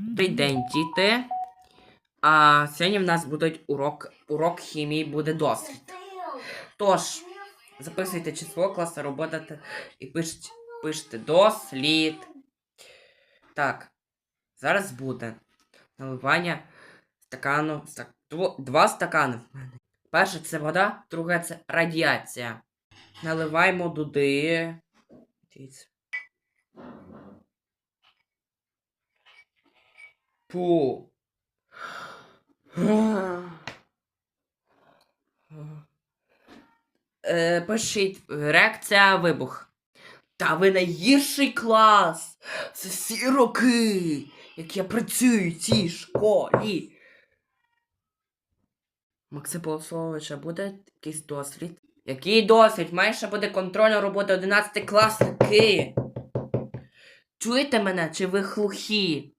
Добрий день, діти. А сьогодні в нас буде урок, урок хімії, буде дослід. Тож, записуйте число, класна робота і пишіть, пишете дослід. Так, зараз буде наливання стакану. стак- два стакани в мене. Перше це вода, друге це радіація. Наливаємо туди. Дивіться. Пу. Е, пишіть реакція вибух. Та ви найгірший клас! Це всі роки, як я працюю в цій школі. Максим Полосовича буде якийсь дослід? Який дослід? Має буде контрольна робота 11 класники. Чуєте мене, чи ви глухі?